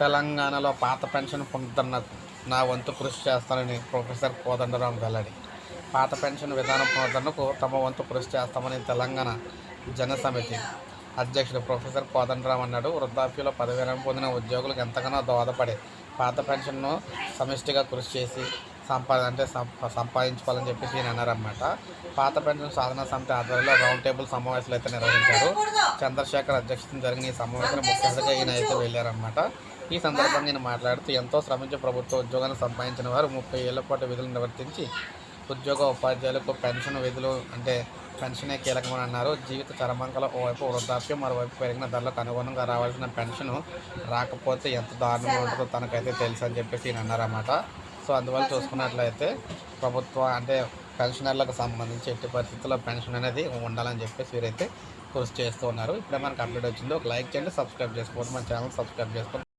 తెలంగాణలో పాత పెన్షన్ పొందుతున్న నా వంతు కృషి చేస్తానని ప్రొఫెసర్ కోదండరాం వెల్లడి. పాత పెన్షన్ విధానం పునరుద్ధరణకు తమ వంతు కృషి చేస్తామని తెలంగాణ జనసమితి అధ్యక్షుడు ప్రొఫెసర్ కోదండరాం అన్నాడు. వృద్ధాప్యంలో పదవీరం పొందిన ఉద్యోగులకు ఎంతగానో దోహదపడే పాత పెన్షన్ను సమిష్టిగా కృషి చేసి సంపాద అంటే సంపాదించుకోవాలని చెప్పేసి ఈయన అన్నారన్నమాట. పాత పెన్షన్ సాధన సమితి ఆధ్వర్యంలో రౌండ్ టేబుల్ సమావేశాలు అయితే నిర్వహించారు. చంద్రశేఖర్ అధ్యక్షతన జరిగిన ఈ సమావేశంలో ముఖ్యంగా ఈయన అయితే వెళ్ళారన్నమాట. ఈ సందర్భంగా నేను మాట్లాడుతూ ఎంతో శ్రమించి ప్రభుత్వ ఉద్యోగాన్ని సంపాదించిన వారు ముప్పై ఏళ్ళ పాటు విధులు నిర్వర్తించి ఉద్యోగ ఉపాధ్యాయులకు పెన్షన్ విధులు అంటే పెన్షనే కీలకమని అన్నారు. జీవిత చరమంకల ఓవైపు వృద్ధాప్యం మరోవైపు పెరిగిన ధరలకు అనుగుణంగా రావాల్సిన పెన్షన్ రాకపోతే ఎంత దారుణంగా ఉంటుందో తనకైతే తెలుసు అని చెప్పేసి ఈయన అన్నారన్నమాట. సో అందువల్ల చూసుకున్నట్లయితే ప్రభుత్వం అంటే పెన్షనర్లకు సంబంధించి ఎట్టి పరిస్థితుల్లో పెన్షన్ అనేది ఉండాలని చెప్పేసి వీరైతే కృషి చేస్తూ ఉన్నారు. ఇప్పుడే మనకు అప్డేట్ వచ్చింది. ఒక లైక్ చేయండి సబ్స్క్రైబ్ చేసుకోండి. మన ఛానల్ సబ్స్క్రైబ్ చేసుకోండి.